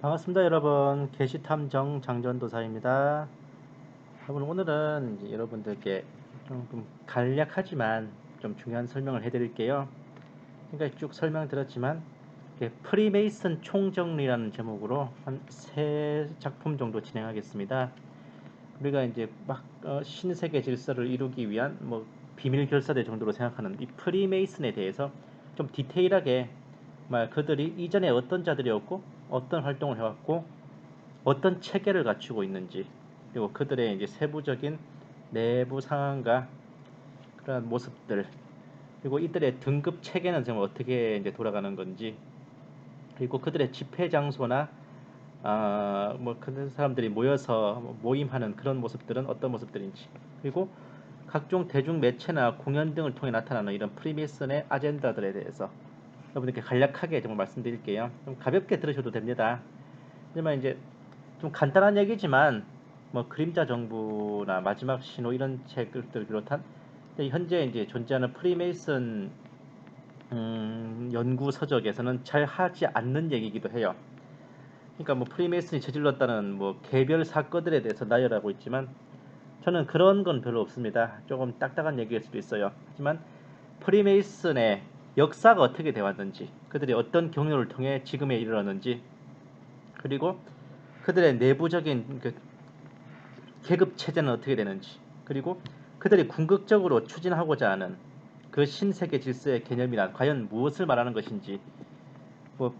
반갑습니다 여러분. 게시탐정 장전도사입니다. 여러분 오늘은 여러분들께 조금 간략하지만 좀 중요한 설명을 해드릴게요. 그러니까 쭉 설명 이게 프리메이슨 총정리라는 제목으로 한 세 작품 정도 진행하겠습니다. 우리가 이제 막 어, 신세계 질서를 이루기 위한 뭐 비밀 결사대 정도로 생각하는 이 프리메이슨에 대해서 좀 디테일하게 말 그들이 이전에 어떤 자들이었고 어떤 활동을 해왔고 어떤 체계를 갖추고 있는지 그리고 그들의 이제 세부적인 내부 상황과 그러한 모습들 그리고 이들의 등급 체계는 정말 어떻게 이제 돌아가는 건지 그리고 그들의 집회 장소나 아 뭐 그런 사람들이 모여서 모임하는 그런 모습들은 어떤 모습들인지 그리고 각종 대중 매체나 공연 등을 통해 나타나는 이런 프리메이슨의 아젠다들에 대해서 여러분들께 간략하게 좀 말씀드릴게요. 좀 가볍게 들으셔도 됩니다. 하지만 이제 좀 간단한 얘기지만 뭐 그림자 정부나 마지막 신호 이런 책들 비롯한 현재 이제 존재하는 프리메이슨 음, 연구 서적에서는 잘 하지 않는 얘기이기도 해요. 그러니까 뭐 프리메이슨이 저질렀다는 뭐 개별 사건들에 대해서 나열하고 있지만 저는 그런 건 별로 없습니다. 조금 딱딱한 얘기일 수도 있어요. 하지만 프리메이슨의 역사가 어떻게 되었는지, 그들이 어떤 경로를 통해 지금에 이르렀는지, 그리고 그들의 내부적인 그 계급 체제는 어떻게 되는지, 그리고 그들이 궁극적으로 추진하고자 하는 그 신세계 질서의 개념이란 과연 무엇을 말하는 것인지, 뭐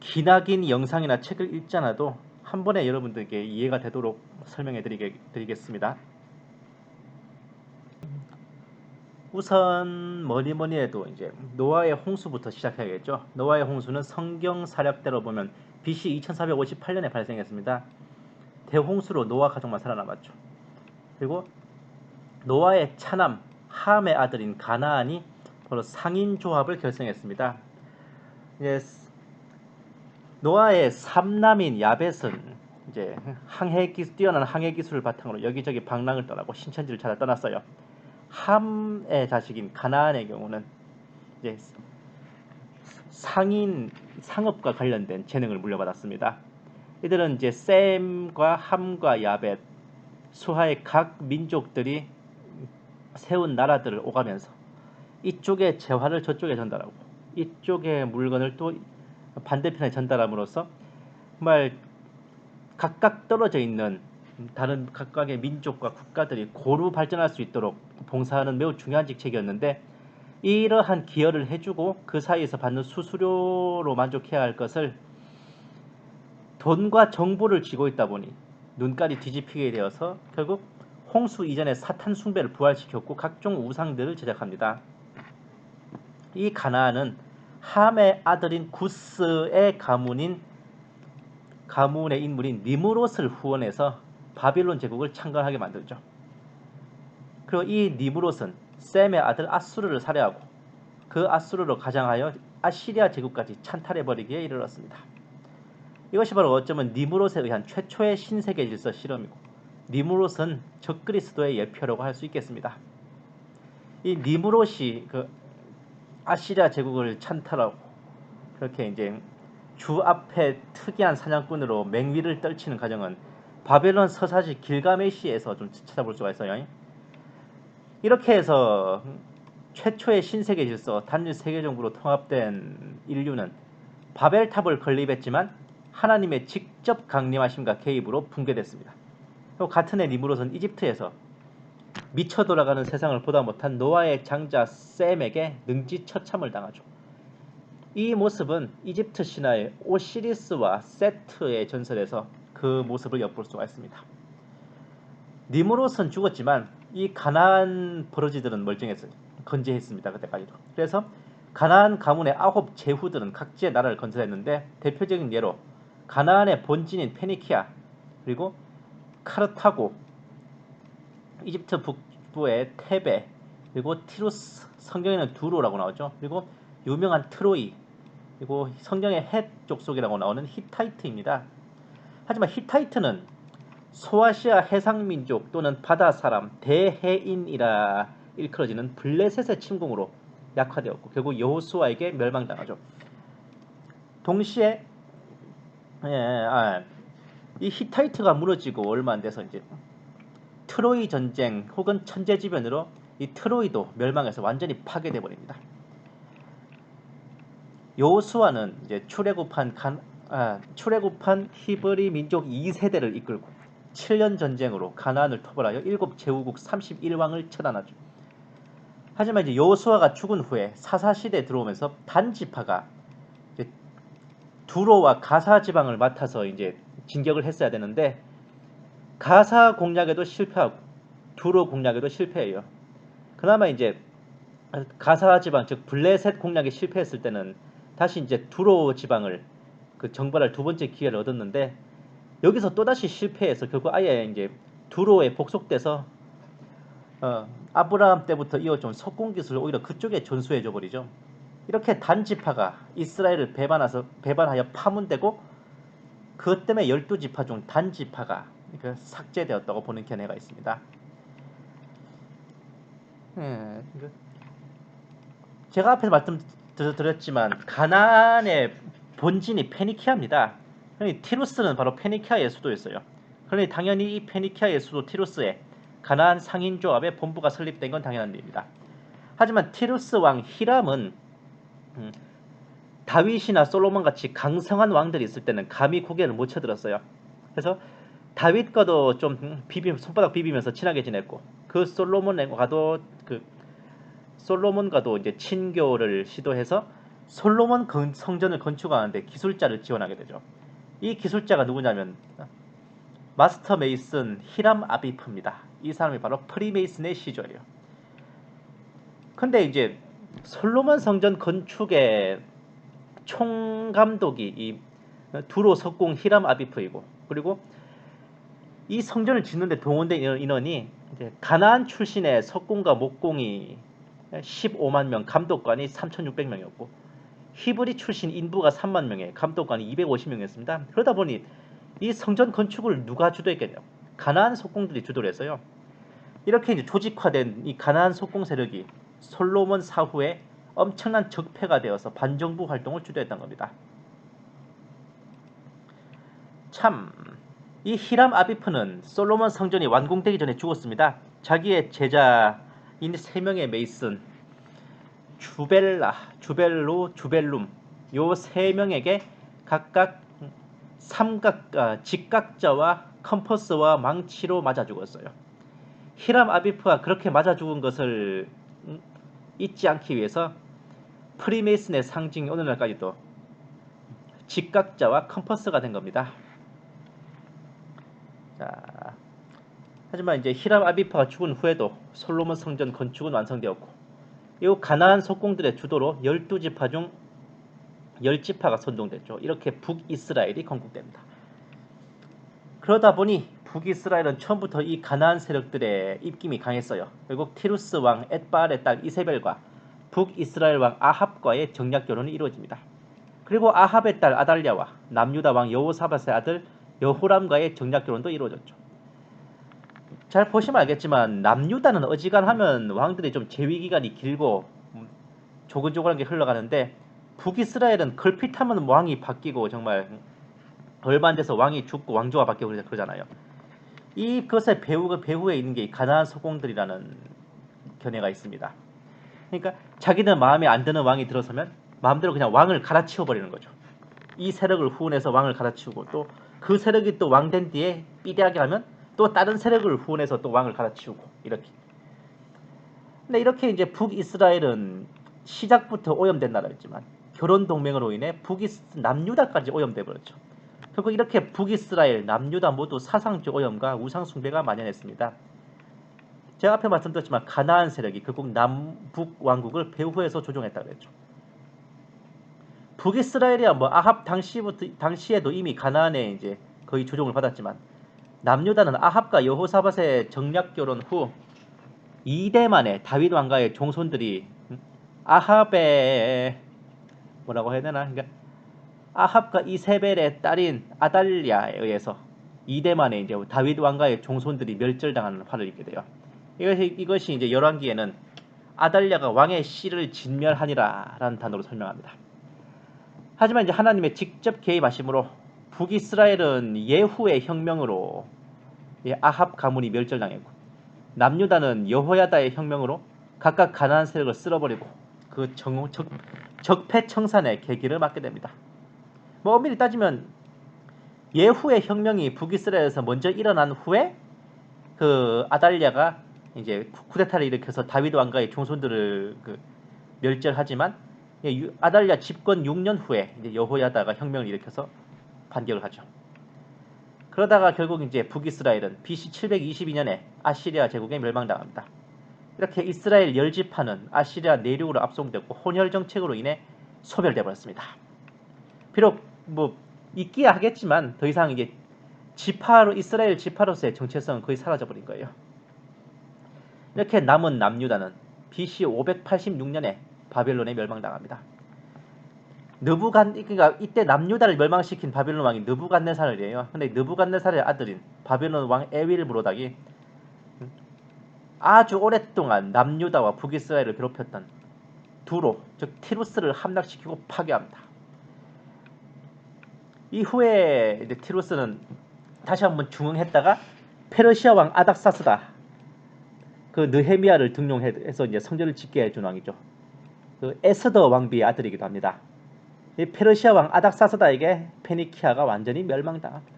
기나긴 영상이나 책을 읽지 않아도 한 번에 여러분들께 이해가 되도록 설명해 드리겠습니다. 우선 뭐니 뭐니 해도 이제 노아의 홍수부터 시작해야겠죠. 노아의 홍수는 성경 사략대로 보면 BC 2458년에 발생했습니다. 대홍수로 노아 가족만 살아남았죠. 그리고 노아의 차남 함의 아들인 가나안이 바로 상인 조합을 결성했습니다. 이제 노아의 삼남인 야벳은 이제 항해 기 뛰어난 항해 기술을 바탕으로 여기저기 방랑을 떠나고 신천지를 찾아 떠났어요. 함의 자식인 가나안의 경우는 이제 상인 상업과 관련된 재능을 물려받았습니다. 이들은 이제 셈과 함과 야벳 수하의 각 민족들이 세운 나라들을 오가면서 이쪽에 재화를 저쪽에 전달하고 이쪽에 물건을 또 반대편에 전달함으로써 정말 각각 떨어져 있는 다른 각각의 민족과 국가들이 고루 발전할 수 있도록 봉사하는 매우 중요한 직책이었는데 이러한 기여를 해주고 그 사이에서 받는 수수료로 만족해야 할 것을 돈과 정보를 쥐고 있다 보니 눈깔이 뒤집히게 되어서 결국 홍수 이전에 사탄 숭배를 부활시켰고 각종 우상들을 제작합니다. 이 가나안은 함의 아들인 구스의 가문인 가문의 인물인 니무롯을 후원해서 바빌론 제국을 창건하게 만들죠. 그리고 이 니브롯은 셈의 아들 아수르를 살해하고 그 아수르로 가장하여 아시리아 제국까지 찬탈해버리기에 이르렀습니다. 이것이 바로 어쩌면 니무롯에 의한 최초의 신세계 질서 실험이고 니무롯은 적그리스도의 예표라고 할 수 있겠습니다. 이 니무롯이 그 아시리아 제국을 찬탈하고 그렇게 이제 주 앞에 특이한 사냥꾼으로 맹위를 떨치는 과정은 바벨론 서사시 길가메시에서 좀 찾아볼 수가 있어요. 이렇게 해서 최초의 신세계 질서 단일 세계 정부로 통합된 인류는 바벨탑을 건립했지만 하나님의 직접 강림하심과 개입으로 붕괴됐습니다. 같은 해 니무롯은 이집트에서 미쳐 돌아가는 세상을 보다 못한 노아의 장자 셈에게 능지 처참을 당하죠. 이 모습은 이집트 신화의 오시리스와 세트의 전설에서 그 모습을 엿볼 수가 있습니다. 니무롯은 죽었지만 이 가나안 버러지들은 멀쩡했어요. 건재했습니다. 그때까지도. 그래서 가나안 가문의 아홉 제후들은 각지의 나라를 건설했는데 대표적인 예로 가나안의 본진인 페니키아 그리고 카르타고 이집트 북부의 테베 그리고 티루스 성경에는 두로라고 나오죠. 그리고 유명한 트로이 그리고 성경의 헷 족속이라고 나오는 히타이트입니다. 하지만 히타이트는 소아시아 해상민족 또는 바다사람 대해인이라 일컬어지는 블레셋의 침공으로 약화되었고 결국 여호수아에게 멸망당하죠. 동시에 예, 아, 이 히타이트가 무너지고 얼마 안 돼서 이제 트로이 전쟁 혹은 천재지변으로 이 트로이도 멸망해서 완전히 파괴돼 버립니다. 요수아는 이제 출애굽한 간, 아, 출애굽한 히브리 민족 2세대를 이끌고 7년 전쟁으로 가나안을 토벌하여 일곱 제후국 31왕을 처단하죠. 하지만 이제 요수아가 죽은 후에 사사 시대에 들어오면서 단지파가 두로와 가사 지방을 맡아서 이제 진격을 했어야 되는데 가사 공략에도 실패하고 두로 공략에도 실패해요. 그나마 이제 가사 지방 즉 블레셋 공략에 실패했을 때는 다시 이제 두로 지방을 그 정발할 두 번째 기회를 얻었는데 여기서 또 다시 실패해서 결국 아예 이제 두로에 복속돼서 어, 아브라함 때부터 이어준 석공 기술을 오히려 그쪽에 전수해줘 버리죠. 이렇게 단지파가 이스라엘을 배반해서 배반하여 파문되고 그것 때문에 열두 지파 중 단지파가 그 삭제되었다고 보는 견해가 있습니다. 예, 그 제가 앞에서 말씀드렸지만 가나안의 본진이 페니키아입니다. 그러니 티루스는 바로 페니키아의 수도였어요. 그러니 당연히 이 페니키아의 수도 티루스에 가나안 상인 조합의 본부가 설립된 건 당연한 일입니다. 하지만 티루스 왕 히람은 음, 다윗이나 솔로몬 같이 강성한 왕들이 있을 때는 감히 고개를 못 쳐들었어요. 그래서 다윗과도 좀 음, 비비 손바닥 비비면서 친하게 지냈고 그 솔로몬과도 그 솔로몬과도 이제 친교를 시도해서 솔로몬 건, 성전을 건축하는데 기술자를 지원하게 되죠. 이 기술자가 누구냐면 마스터 메이슨 히람 아비프입니다. 이 사람이 바로 프리메이슨의 시조예요. 근데 이제 솔로몬 성전 건축의 총감독이 이 두로 석공 히람 아비프이고 그리고 이 성전을 짓는데 동원된 인원이 가나안 출신의 석공과 목공이 15만 명, 감독관이 3,600명이었고 히브리 출신 인부가 3만 명에 감독관이 250명이었습니다. 그러다 보니 이 성전 건축을 누가 주도했겠냐? 가나안 속공들이 주도를 했어요. 이렇게 이제 조직화된 이 가나안 속공 세력이 솔로몬 사후에 엄청난 적폐가 되어서 반정부 활동을 주도했던 겁니다. 참, 이 히람 아비프는 솔로몬 성전이 완공되기 전에 죽었습니다. 자기의 제자인 세 명의 메이슨, 주벨라, 주벨로, 주벨룸 요 세 명에게 각각 삼각 아, 직각자와 컴퍼스와 망치로 맞아 죽었어요. 히람 아비프가 그렇게 맞아 죽은 것을 음, 잊지 않기 위해서 프리메이슨의 상징이 오늘날까지도 직각자와 컴퍼스가 된 겁니다. 자, 하지만 이제 히람 아비프가 죽은 후에도 솔로몬 성전 건축은 완성되었고 이 가나안 속공들의 주도로 12지파 중 10지파가 선동됐죠. 이렇게 북이스라엘이 건국됩니다. 그러다 보니 북이스라엘은 처음부터 이 가나안 세력들의 입김이 강했어요. 결국 티루스 왕 엣바알의 딸 이세벨과 북이스라엘 왕 아합과의 정략 결혼이 이루어집니다. 그리고 아합의 딸 아달랴와 남유다 왕 여호사밧의 아들 여호람과의 정략 결혼도 이루어졌죠. 잘 보시면 알겠지만 남유다는 어지간하면 왕들이 좀 재위 기간이 길고 음, 조근조근하게 흘러가는데 북이스라엘은 걸핏하면 왕이 바뀌고 정말 얼마 안 돼서 왕이 죽고 왕조가 바뀌고 그러잖아요. 이 것의 배후가 배후에 있는 게 가나안 소공들이라는 견해가 있습니다. 그러니까 자기는 마음에 안 드는 왕이 들어서면 마음대로 그냥 왕을 갈아치워 버리는 거죠. 이 세력을 후원해서 왕을 갈아치우고 또 그 세력이 또 왕 된 뒤에 삐대하게 하면 또 다른 세력을 후원해서 또 왕을 갈아치우고 이렇게. 근데 이렇게 이제 북이스라엘은 시작부터 오염된 나라였지만 결혼 동맹으로 인해 북이스 남유다까지 오염돼 버렸죠. 결국 이렇게 북이스라엘, 남유다 모두 사상적 오염과 우상 숭배가 만연했습니다. 제가 앞에 말씀드렸지만 가나안 세력이 결국 남북 왕국을 배후에서 조종했다 그랬죠. 북이스라엘이야 뭐 아합 당시부터 당시에도 이미 가나안에 이제 거의 조종을 받았지만 남유다는 아합과 여호사밧의 정략 결혼 후 2대 만에 다윗 왕가의 종손들이 아합의 뭐라고 해야 되나? 그러니까 아합과 이세벨의 딸인 아달리아에 의해서 2대 만에 이제 다윗 왕가의 종손들이 멸절당하는 화를 입게 돼요. 이것이 이것이 이제 열왕기에는 아달리아가 왕의 씨를 진멸하니라라는 단어로 설명합니다. 하지만 이제 하나님의 직접 개입하심으로 북이스라엘은 예후의 혁명으로 예, 아합 가문이 멸절당했고 남유다는 여호야다의 혁명으로 각각 가나안 세력을 쓸어버리고 그 정, 적, 적폐청산의 계기를 맞게 됩니다. 뭐 엄밀히 따지면 예후의 혁명이 북이스라엘에서 먼저 일어난 후에 그 아달랴가 이제 쿠데타를 일으켜서 다윗 왕가의 총손들을 그 멸절하지만 예, 유- 아달랴 집권 6년 후에 이제 여호야다가 혁명을 일으켜서 반격을 하죠. 그러다가 결국 이제 북이스라엘은 BC 722년에 아시리아 제국에 멸망당합니다. 이렇게 이스라엘 열 지파는 아시리아 내륙으로 압송되고 혼혈 정책으로 인해 소멸돼 버렸습니다. 비록 뭐 있기야 하겠지만 더 이상 이게 지파로 이스라엘 지파로서의 정체성은 거의 사라져 버린 거예요. 이렇게 남은 남유다는 BC 586년에 바벨론에 멸망당합니다. 느부간 그러니까 이때 남유다를 멸망시킨 바벨론 왕이 느부갓네살이에요. 근데 느부갓네살의 아들인 바벨론 왕 에윌 무로닥이 아주 오랫동안 남유다와 북이스라엘을 괴롭혔던 두로 즉 티루스를 함락시키고 파괴합니다. 이후에 이제 티루스는 다시 한번 중흥했다가 페르시아 왕 아닥사스다 그 느헤미야를 등용해서 이제 성전을 짓게 해준 왕이죠. 그 에스더 왕비의 아들이기도 합니다. 이 페르시아 왕 아닥사스다에게 페니키아가 완전히 멸망당합니다.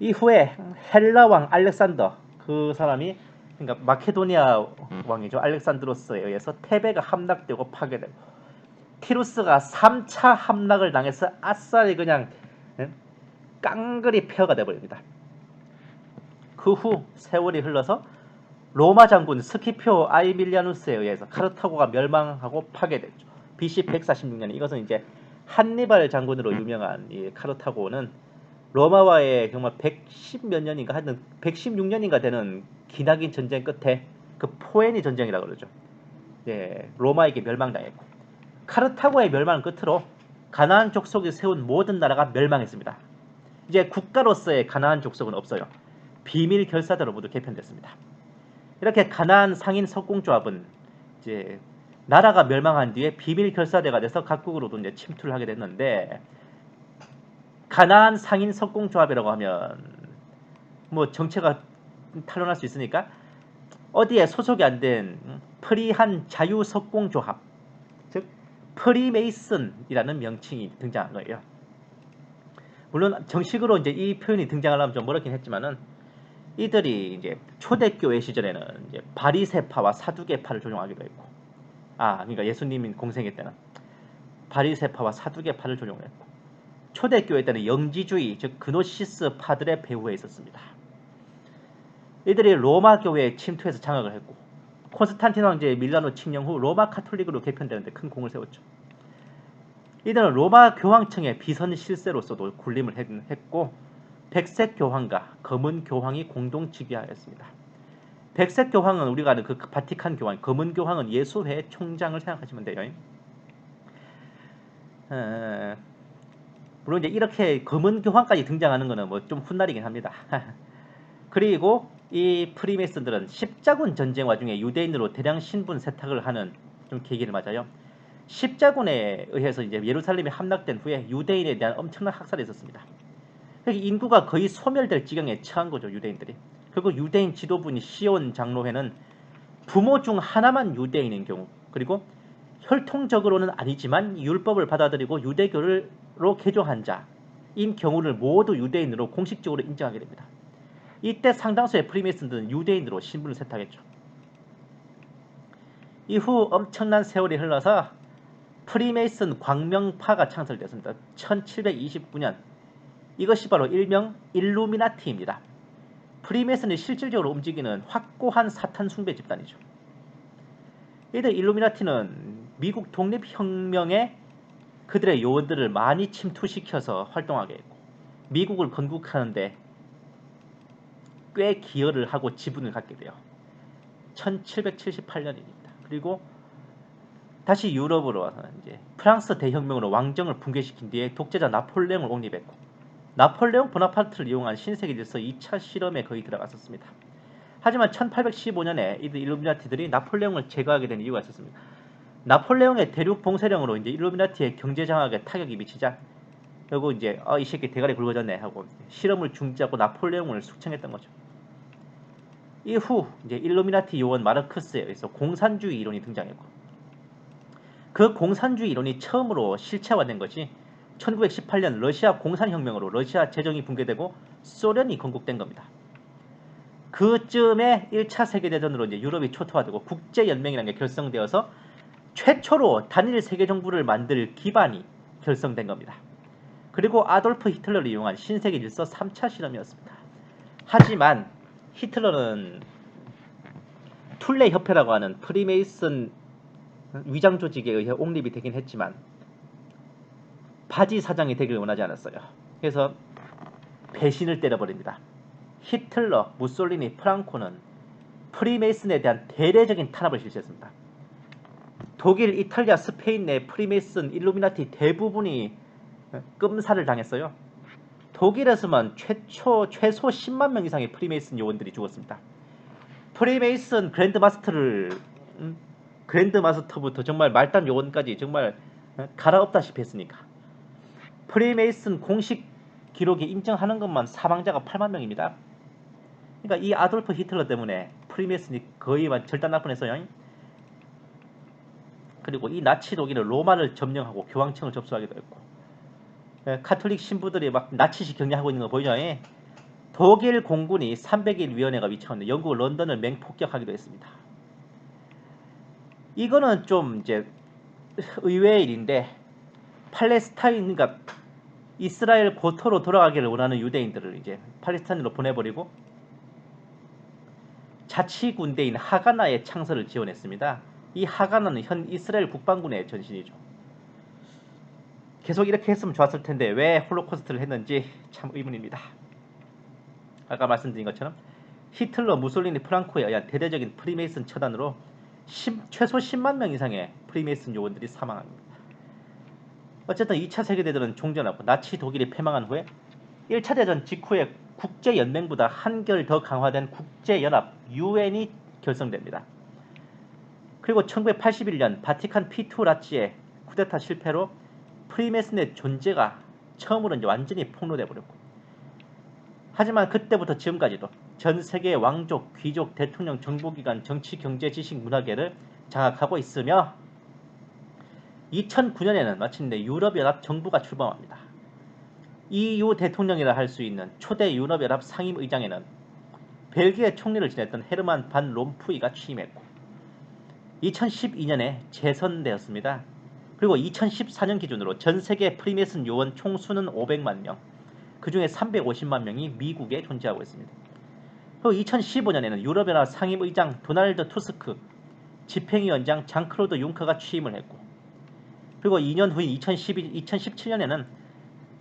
이후에 헬라 왕 알렉산더 그 사람이 그러니까 마케도니아 왕이죠 알렉산드로스에 의해서 테베가 함락되고 파괴되고 티루스가 3차 함락을 당해서 아싸리 그냥 예? 깡그리 폐허가 되어버립니다. 그 후 세월이 흘러서 로마 장군 스키피오 아이밀리아누스에 의해서 카르타고가 멸망하고 파괴됐죠. BC 146년에 이것은 이제 한니발 장군으로 유명한 이 카르타고는 로마와의 정말 110 몇 년인가 하여튼 116년인가 되는 기나긴 전쟁 끝에 그 포에니 전쟁이라고 그러죠. 예, 로마에게 멸망당했고 카르타고의 멸망을 끝으로 가나안 족속이 세운 모든 나라가 멸망했습니다. 이제 국가로서의 가나안 족속은 없어요. 비밀 결사대로 모두 개편됐습니다. 이렇게 가나안 상인 석공조합은 이제 나라가 멸망한 뒤에 비밀 결사대가 돼서 각국으로도 이제 침투를 하게 됐는데 가나안 상인 석공조합이라고 하면 뭐 정체가 탄로날 수 있으니까 어디에 소속이 안 된 프리한 자유 석공조합 즉 프리메이슨이라는 명칭이 등장한 거예요. 물론 정식으로 이제 이 표현이 등장하려면 좀 어렵긴 했지만은 이들이 이제 초대교회 시절에는 이제 바리세파와 사두개파를 조종하기도 했고, 아, 그러니까 예수님인 공생애 때는 바리세파와 사두개파를 조종했고, 초대교회 때는 영지주의 즉 그노시스 파들의 배후에 있었습니다. 이들이 로마 교회에 침투해서 장악을 했고, 콘스탄틴 황제의 밀라노 칙령 후 로마 카톨릭으로 개편되는데 큰 공을 세웠죠. 이들은 로마 교황청의 비선 실세로서도 군림을 했- 했고 백색 교황과 검은 교황이 공동 즉위하였습니다. 백색 교황은 우리가 아는 그 바티칸 교황, 검은 교황은 예수회 총장을 생각하시면 돼요. 에, 물론 이제 이렇게 검은 교황까지 등장하는 것은 뭐 좀 훗날이긴 합니다. 그리고 이 프리메이슨들은 십자군 전쟁 와중에 유대인으로 대량 신분 세탁을 하는 좀 계기를 맞아요. 십자군에 의해서 이제 예루살렘이 함락된 후에 유대인에 대한 엄청난 학살이 있었습니다. 인구가 거의 소멸될 지경에 처한 거죠 유대인들이. 그리고 유대인 지도부인 시온 장로회는 부모 중 하나만 유대인인 경우 그리고 혈통적으로는 아니지만 율법을 받아들이고 유대교를로 개종한 자인 경우를 모두 유대인으로 공식적으로 인정하게 됩니다. 이때 상당수의 프리메이슨들은 유대인으로 신분을 세탁했죠. 이후 엄청난 세월이 흘러서 프리메이슨 광명파가 창설됐습니다. 1729년 이것이 바로 일명 일루미나티입니다. 프리메이슨이 실질적으로 움직이는 확고한 사탄 숭배 집단이죠. 이들 일루미나티는 미국 독립혁명에 그들의 요원들을 많이 침투시켜서 활동하게 했고 미국을 건국하는데 꽤 기여를 하고 지분을 갖게 돼요. 1778년입니다. 그리고 다시 유럽으로 와서 이제 프랑스 대혁명으로 왕정을 붕괴시킨 뒤에 독재자 나폴레옹을 옹립했고 나폴레옹 보나파르트를 이용한 신세계 질서 2차 실험에 거의 들어갔었습니다. 하지만 1815년에 이들 일루미나티들이 나폴레옹을 제거하게 된 이유가 있었습니다. 나폴레옹의 대륙 봉쇄령으로 이제 일루미나티의 경제 장악에 타격이 미치자 그리고 이제 어, 이 새끼 대가리 굵어졌네 하고 실험을 중지하고 나폴레옹을 숙청했던 거죠. 이후 이제 일루미나티 요원 마르크스에 의해서 공산주의 이론이 등장했고 그 공산주의 이론이 처음으로 실체화된 것이 1918년 러시아 공산혁명으로 러시아 재정이 붕괴되고 소련이 건국된 겁니다. 그쯤에 1차 세계대전으로 이제 유럽이 초토화되고 국제연맹이라는 게 결성되어서 최초로 단일 세계정부를 만들 기반이 결성된 겁니다. 그리고 아돌프 히틀러를 이용한 신세계 질서 3차 실험이었습니다. 하지만 히틀러는 툴레 협회라고 하는 프리메이슨 위장 조직에 의해 옹립이 되긴 했지만 바지 사장이 되길 원하지 않았어요. 그래서 배신을 때려버립니다. 히틀러, 무솔리니, 프랑코는 프리메이슨에 대한 대대적인 탄압을 실시했습니다. 독일, 이탈리아, 스페인 내 프리메이슨, 일루미나티 대부분이 끔살을 당했어요. 독일에서만 최초 최소 10만 명 이상의 프리메이슨 요원들이 죽었습니다. 프리메이슨 그랜드 마스터를 음, 그랜드 마스터부터 정말 말단 요원까지 정말 어, 갈아엎다시피 했으니까 프리메이슨 공식 기록에 인정하는 것만 사망자가 8만 명입니다. 그러니까 이 아돌프 히틀러 때문에 프리메이슨이 거의 절단 날 뻔했어요. 그리고 이 나치 독일은 로마를 점령하고 교황청을 접수하기도 했고 예, 카톨릭 신부들이 막 나치식 격려하고 있는 거 보이죠? 예? 독일 공군이 300일 위원회가 위치하는데 영국 런던을 맹폭격하기도 했습니다. 이거는 좀 이제 의외의 일인데 팔레스타인 그러니까 이스라엘 고토로 돌아가기를 원하는 유대인들을 이제 팔레스타인으로 보내버리고 자치 군대인 하가나의 창설을 지원했습니다. 이 하가나는 현 이스라엘 국방군의 전신이죠. 계속 이렇게 했으면 좋았을 텐데 왜 홀로코스트를 했는지 참 의문입니다. 아까 말씀드린 것처럼 히틀러, 무솔리니, 프랑코에 의한 대대적인 프리메이슨 처단으로 10, 최소 10만 명 이상의 프리메이슨 요원들이 사망합니다. 어쨌든 2차 세계대전은 종전하고 나치 독일이 패망한 후에 1차 대전 직후에 국제연맹보다 한결 더 강화된 국제연합 UN이 결성됩니다. 그리고 1981년 바티칸 P2 라치의 쿠데타 실패로 프리메슨의 존재가 처음으로 이제 완전히 폭로돼 버렸고 하지만 그때부터 지금까지도 전 세계의 왕족, 귀족, 대통령, 정보기관, 정치, 경제, 지식, 문화계를 장악하고 있으며 2009년에는 마침내 유럽연합 정부가 출범합니다. EU 대통령이라 할 수 있는 초대 유럽연합 상임의장에는 벨기에 총리를 지냈던 헤르만 반 롬푸이가 취임했고 2012년에 재선되었습니다. 그리고 2014년 기준으로 전 세계 프리메슨 요원 총수는 500만 명, 그 중에 350만 명이 미국에 존재하고 있습니다. 그리고 2015년에는 유럽연합 상임의장 도날드 투스크, 집행위원장 장클로드 융커가 취임을 했고, 그리고 2년 후인 2012, 2017년에는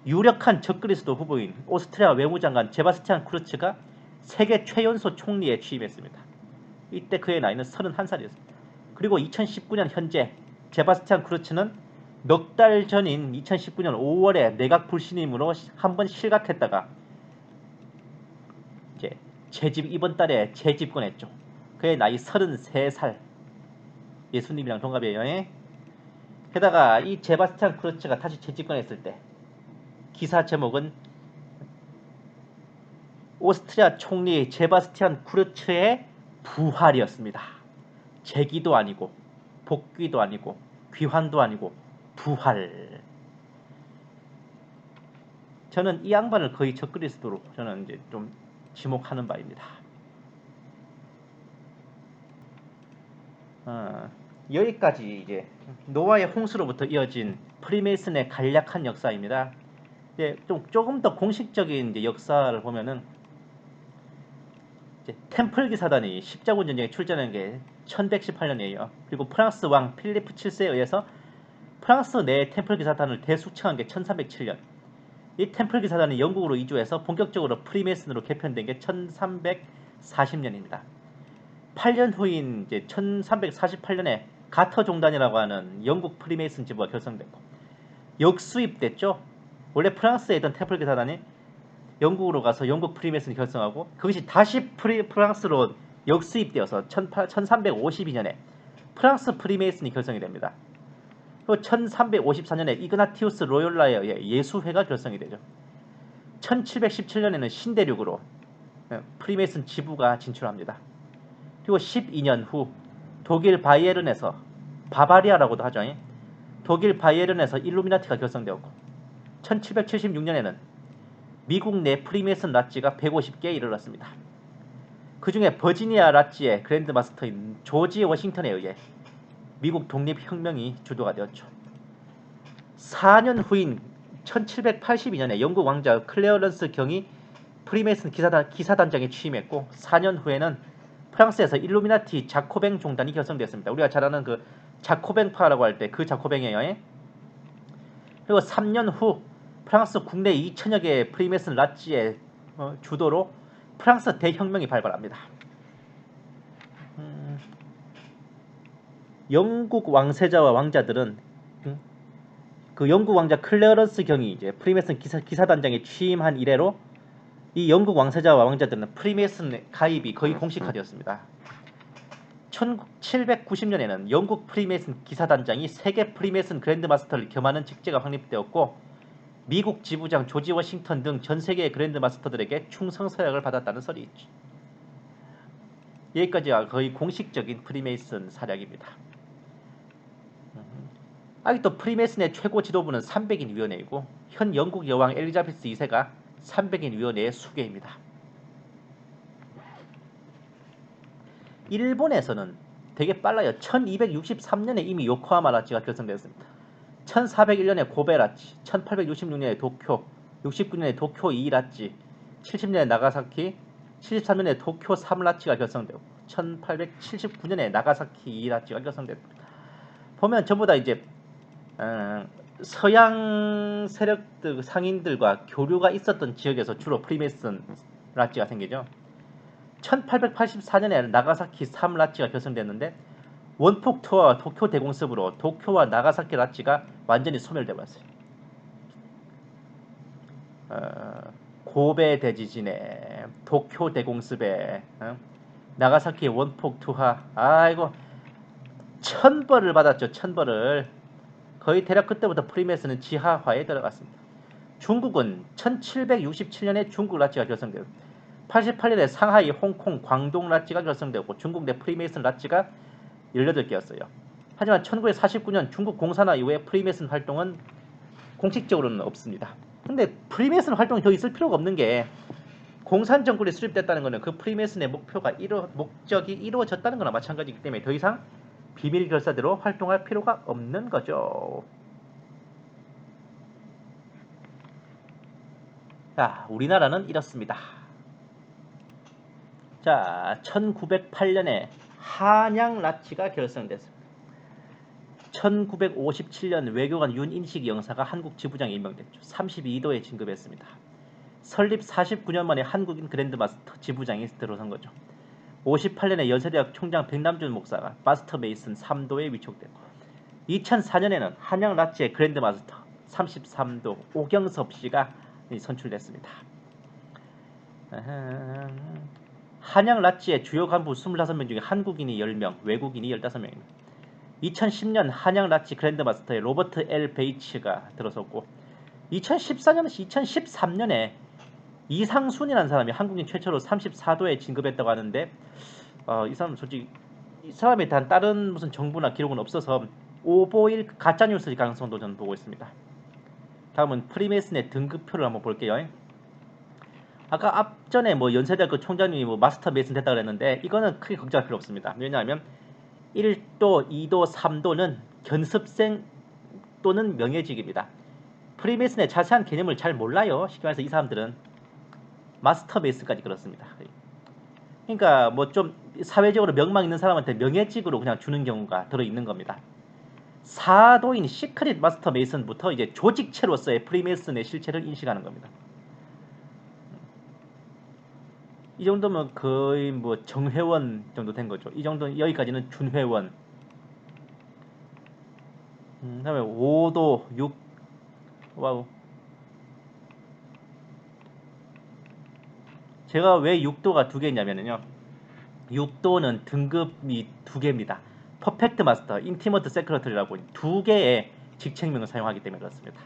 유력한 적그리스도 후보인 오스트리아 외무장관 제바스티안 크루츠가 세계 최연소 총리에 취임했습니다. 이때 그의 나이는 31살이었습니다. 그리고 2019년 현재 제바스티안 크루츠는 넉달 전인 2019년 5월에 내각 불신임으로 한 번 실각했다가 이제 재집 이번 달에 재집권했죠. 그의 나이 33살. 예수님이랑 동갑이에요. 예? 게다가 이 제바스티안 크루츠가 다시 재집권했을 때 기사 제목은 오스트리아 총리 제바스티안 크루츠의 부활이었습니다. 재기도 아니고 복귀도 아니고 귀환도 아니고 부활. 저는 이 양반을 거의 적그리스도로 저는 이제 좀 지목하는 바입니다. 어, 여기까지 이제 노아의 홍수로부터 이어진 프리메이슨의 간략한 역사입니다. 이제 좀 조금 더 공식적인 이제 역사를 보면은 이제 템플 기 사단이 십자군 전쟁에 출전한 게 1118년이에요. 그리고 프랑스 왕 필리프 7세에 의해서 프랑스 내 템플 기 사단을 대숙청한 게 1307년. 이 템플 기 사단이 영국으로 이주해서 본격적으로 프리메이슨으로 개편된 게 1340년입니다. 8년 후인 이제 1348년에 가터 종단이라고 하는 영국 프리메이슨 지부가 결성됐고 역수입됐죠. 원래 프랑스에 있던 템플 기사단이 영국으로 가서 영국 프리메이슨을 결성하고 그것이 다시 프리, 프랑스로 역수입되어서 1352년에 프랑스 프리메이슨이 결성이 됩니다. 또 1354년에 이그나티우스 로열라의 예수회가 결성이 되죠. 1717년에는 신대륙으로 예, 프리메이슨 지부가 진출합니다. 그리고 12년 후 독일 바이에른에서 바바리아라고도 하죠. 예. 독일 바이에른에서 일루미나티가 결성되었고 1776년에는 미국 내 프리메이슨 라찌가 150개에 이르렀습니다. 그 중에 버지니아 라찌의 그랜드 마스터인 조지 워싱턴에 의해 미국 독립혁명이 주도가 되었죠. 4년 후인 1782년에 영국 왕자 클레어런스 경이 프리메이슨 기사단, 기사단장에 취임했고 4년 후에는 프랑스에서 일루미나티 자코뱅 종단이 결성되었습니다. 우리가 잘 아는 그 자코뱅파라고 할 때 그 자코뱅이에요. 예? 그리고 3년 후 프랑스 국내 2천여 개의 프리메이슨 라찌의 어, 주도로 프랑스 대혁명이 발발합니다. 음, 영국 왕세자와 왕자들은 음, 그 영국 왕자 클레어런스 경이 이제 프리메이슨 기사, 기사단장에 취임한 이래로 이 영국 왕세자와 왕자들은 프리메이슨 가입이 거의 공식화되었습니다. 1790년에는 영국 프리메이슨 기사단장이 세계 프리메이슨 그랜드마스터를 겸하는 직제가 확립되었고 미국 지부장 조지 워싱턴 등 전 세계의 그랜드마스터들에게 충성 서약을 받았다는 설이 있죠. 여기까지가 거의 공식적인 프리메이슨 사략입니다. 음. 아직도 프리메이슨의 최고 지도부는 300인 위원회이고 현 영국 여왕 엘리자베스 2세가 300인 위원회의 수계입니다. 일본에서는 되게 빨라요. 1263년에 이미 요코하마 라치가 결성되었습니다. 1401년에 고베 라치, 1866년에 도쿄, 69년에 도쿄 2 라치, 70년에 나가사키, 73년에 도쿄 3 라치가 결성되고 1879년에 나가사키 2 라치가 결성됩니다. 보면 전부 다 이제 어, 서양 세력들 상인들과 교류가 있었던 지역에서 주로 프리메이슨 라찌가 생기죠. 1884년에 나가사키 3 라찌가 결성됐는데 원폭 투어와 도쿄 대공습으로 도쿄와 나가사키 라찌가 완전히 소멸되어 버렸어요. 어, 고베 대지진에 도쿄 대공습에 어? 나가사키 원폭 투하 아이고 천벌을 받았죠 천벌을 거의 대략 그때부터 프리메스는 지하화에 들어갔습니다. 중국은 1767년에 중국 라찌가 결성되고 88년에 상하이, 홍콩, 광동 라찌가 결성되고 중국 내 프리메이슨 라찌가 18개였어요. 하지만 1949년 중국 공산화 이후에 프리메이슨 활동은 공식적으로는 없습니다. 근데 프리메이슨 활동이 더 있을 필요가 없는 게 공산 정권이 수립됐다는 것은 그 프리메이슨의 목표가 이루, 목적이 이루어졌다는 거나 마찬가지이기 때문에 더 이상 비밀 결사대로 활동할 필요가 없는 거죠. 자, 우리나라는 이렇습니다. 자, 1908년에 한양 라치가 결성됐습니다. 1957년 외교관 윤인식 영사가 한국 지부장에 임명됐죠. 32도에 진급했습니다. 설립 49년 만에 한국인 그랜드마스터 지부장이 들어선 거죠. 58년에 연세대학 총장 백남준 목사가 마스터 메이슨 3도에 위촉됐고 2004년에는 한양 라치의 그랜드 마스터 33도 오경섭 씨가 선출됐습니다. 한양 라치의 주요 간부 25명 중에 한국인이 10명, 외국인이 15명입니다. 2010년 한양 라치 그랜드 마스터에 로버트 엘 베이츠가 들어섰고 2014년, 2013년에 이상순이라는 사람이 한국인 최초로 34도에 진급했다고 하는데 어, 이 사람 솔직히 이 사람에 대한 다른 무슨 정보나 기록은 없어서 오보일 가짜 뉴스일 가능성도 저는 보고 있습니다. 다음은 프리메이슨의 등급표를 한번 볼게요. 아까 앞전에 뭐 연세대학교 총장님이 뭐 마스터 메이슨 됐다 그랬는데 이거는 크게 걱정할 필요 없습니다. 왜냐하면 1도, 2도, 3도는 견습생 또는 명예직입니다. 프리메이슨의 자세한 개념을 잘 몰라요. 쉽게 말해서 이 사람들은 마스터 베이스까지 그렇습니다. 그러니까 뭐 좀 사회적으로 명망 있는 사람한테 명예직으로 그냥 주는 경우가 들어 있는 겁니다. 사도인 시크릿 마스터 메이슨부터 이제 조직체로서의 프리메이슨의 실체를 인식하는 겁니다. 이 정도면 거의 뭐 정회원 정도 된 거죠. 이 정도 여기까지는 준회원. 음, 다음에 5도 6 와우 제가 왜 6도가 두 개냐면요. 6도는 등급이 두 개입니다. 퍼펙트 마스터, 인티머트 세크러터리라고 두 개의 직책명을 사용하기 때문에 그렇습니다.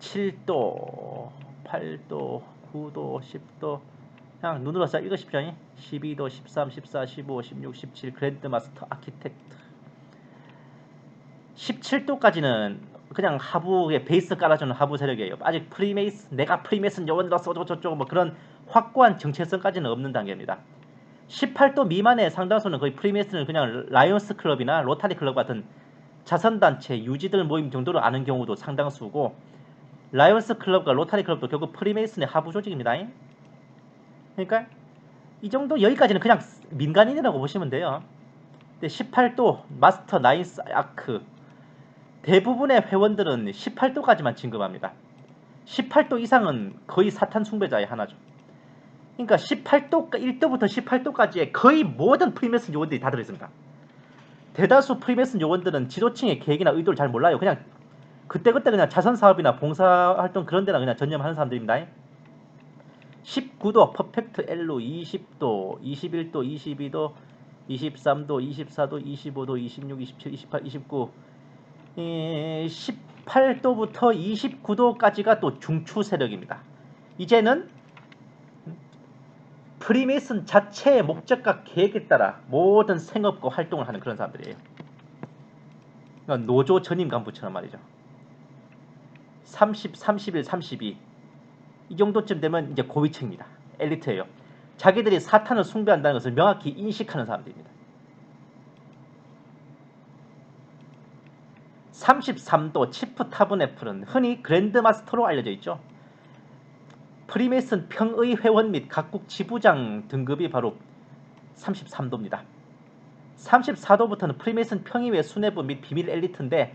7도, 8도, 9도, 10도 그냥 눈으로 써 읽으십시오. 12도, 13, 14, 15, 16, 17 그랜드 마스터 아키텍트 17도까지는 그냥 하부에 베이스 깔아주는 하부 세력이에요. 아직 프리메이스 내가 프리메이슨 요원으로서 어쩌고저쩌고 뭐 그런 확고한 정체성까지는 없는 단계입니다. 18도 미만의 상당수는 거의 프리메이슨을 그냥 라이언스 클럽이나 로타리 클럽 같은 자선단체 유지들 모임 정도로 아는 경우도 상당수고 라이언스 클럽과 로타리 클럽도 결국 프리메이슨의 하부 조직입니다. 그러니까 이 정도 여기까지는 그냥 민간인이라고 보시면 돼요. 근데 18도 마스터 나이스 아크 대부분의 회원들은 18도까지만 진급합니다. 18도 이상은 거의 사탄 숭배자의 하나죠. 그러니까 18도 1도부터 18도까지의 거의 모든 프리메슨 요원들이 다 들어있습니다. 대다수 프리메슨 요원들은 지도층의 계획이나 의도를 잘 몰라요. 그냥 그때그때 그냥 자선 사업이나 봉사 활동 그런 데나 그냥 전념하는 사람들입니다. 19도 퍼펙트 L로 20도, 21도, 22도, 23도, 24도, 25도, 26, 27, 28, 29 18도부터 29도까지가 또 중추 세력입니다. 이제는 프리메이슨 자체의 목적과 계획에 따라 모든 생업과 활동을 하는 그런 사람들이에요. 그러니까 노조 전임 간부처럼 말이죠. 30, 31, 32. 이 정도쯤 되면 이제 고위층입니다. 엘리트예요. 자기들이 사탄을 숭배한다는 것을 명확히 인식하는 사람들입니다. 33도 치프 타브네플은 흔히 그랜드마스터로 알려져 있죠. 프리메이슨 평의 회원 및 각국 지부장 등급이 바로 33도입니다. 34도부터는 프리메이슨 평의회 수뇌부 및 비밀 엘리트인데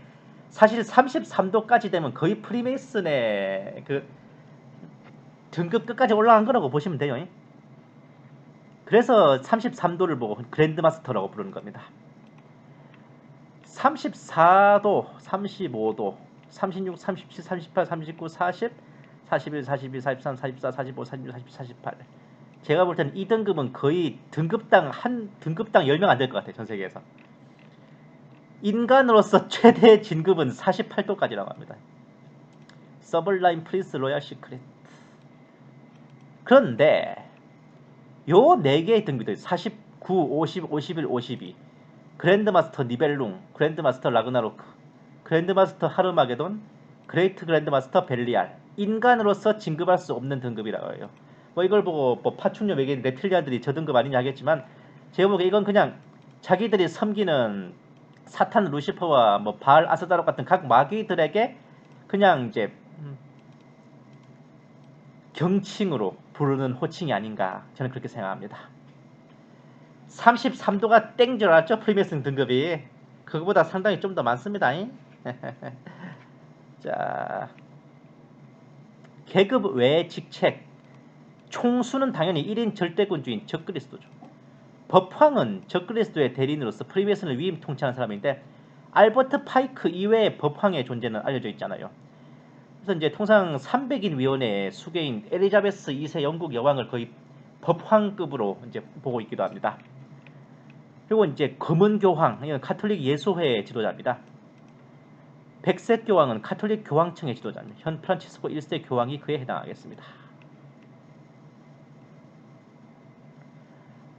사실 33도까지 되면 거의 프리메이슨의 그 등급 끝까지 올라간 거라고 보시면 돼요. 그래서 33도를 보고 그랜드마스터라고 부르는 겁니다. 34도, 35도, 36, 37, 38, 39, 40, 41, 42, 43, 44, 45, 46, 47, 48. 제가 볼 때는 이 등급은 거의 등급당 한 등급당 10명 안 될 것 같아요. 전 세계에서. 인간으로서 최대 진급은 48도까지라고 합니다. 서블라임 프린스 로얄 시크릿. 그런데 요네 개의 등급들 49, 50, 51, 52 그랜드마스터 니벨룽, 그랜드마스터 라그나로크, 그랜드마스터 하르마게돈, 그레이트 그랜드마스터 벨리알 인간으로서 진급할 수 없는 등급이라고 해요. 뭐 이걸 보고 뭐 파충류 외계인 레틸리아들이 저 등급 아니냐 하겠지만 보기에 이건 그냥 자기들이 섬기는 사탄 루시퍼와 뭐 바알 아스다로 같은 각 마귀들에게 그냥 이제 음, 경칭으로 부르는 호칭이 아닌가 저는 그렇게 생각합니다. 33도가 땡 줄 알았죠? 프리메슨 등급이. 그거보다 상당히 좀 더 많습니다. 자, 계급 외 직책. 총수는 당연히 1인 절대군주인 적그리스도죠. 법황은 적그리스도의 대리인으로서 프리메슨을 위임 통치하는 사람인데 알버트 파이크 이외의 법황의 존재는 알려져 있잖아요. 그래서 이제 통상 300인 위원회의 수계인 엘리자베스 2세 영국 여왕을 거의 법황급으로 이제 보고 있기도 합니다. 그리고 이제 검은 교황, 카톨릭 예수회의 지도자입니다. 백색 교황은 카톨릭 교황청의 지도자입니다. 현 프란치스코 1세 교황이 그에 해당하겠습니다.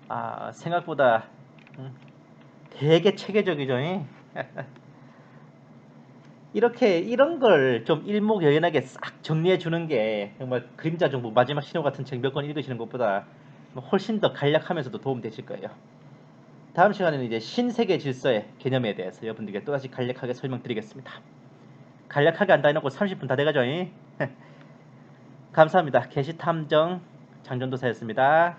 아, 생각보다 음, 되게 체계적이죠. 이렇게 이런 걸 좀 일목요연하게 싹 정리해 주는 게 정말 그림자 정보 마지막 신호 같은 책 몇 권 읽으시는 것보다 훨씬 더 간략하면서도 도움 되실 거예요. 다음 시간에는 이제 신세계 질서의 개념에 대해서 여러분들께 또다시 간략하게 설명드리겠습니다. 간략하게 한다 해놓고 30분 다 돼가죠? 감사합니다. 게시탐정 장전도사였습니다.